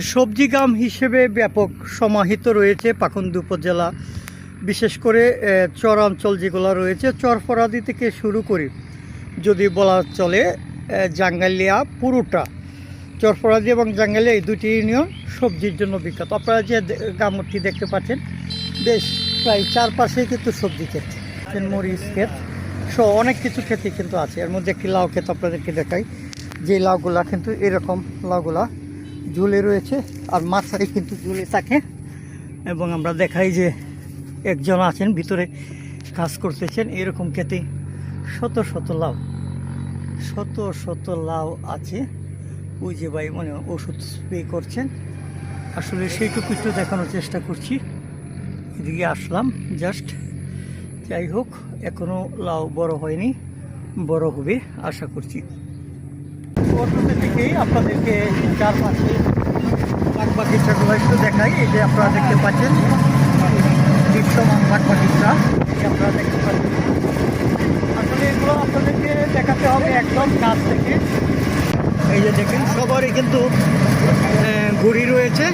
সবজি গাম হিসেবে ব্যাপক সমাহিত রয়েছে পাকুন্দ উপজেলা। বিশেষ করে চর অঞ্চল যেগুলো রয়েছে চরফরাদি থেকে শুরু করে যদি বলা চলে জাঙ্গালিয়া, পুরোটা চরফরাদি এবং জাঙ্গালিয়া এই দুটি ইউনিয়ন সবজির জন্য বিখ্যাত। আপনারা যে গ্রামটি দেখতে পাচ্ছেন, বেশ প্রায় চারপাশেই কিন্তু সবজি ক্ষেত। মরিচ ক্ষেত, সহ অনেক কিছু ক্ষেতই কিন্তু আছে। এর মধ্যে একটি লাউ ক্ষেত আপনাদেরকে দেখাই। যে লাউগুলা কিন্তু এরকম লাউগুলা ঝুলে রয়েছে আর মাথায় কিন্তু ঝুলে থাকে এবং আমরা দেখাই যে একজন আছেন, ভিতরে কাজ করতেছেন, এরকম খেতে শত শত লাউ, শত শত লাউ আছে। ওই যে ভাই মানে ওষুধ স্প্রে করছেন। আসলে সেইটুকু একটু দেখানোর চেষ্টা করছি। এদিকে আসলাম জাস্ট যাই হোক এখনও লাউ বড় হয়নি, বড় হবে, আশা করছি। অটোতে থেকেই আপনাদেরকে চারপাশে বাগ বাগিচাগুলো একটু দেখাই। এই যে আপনারা দেখতে পাচ্ছেন, দৃশ্যমান বাগ বাগিচা এই আপনারা দেখতে পাচ্ছেন। আসলে এগুলো আপনাদেরকে দেখাতে হবে একদম কাছ থেকে। এই যে দেখেন, সবারই কিন্তু ঘুড়ি রয়েছে।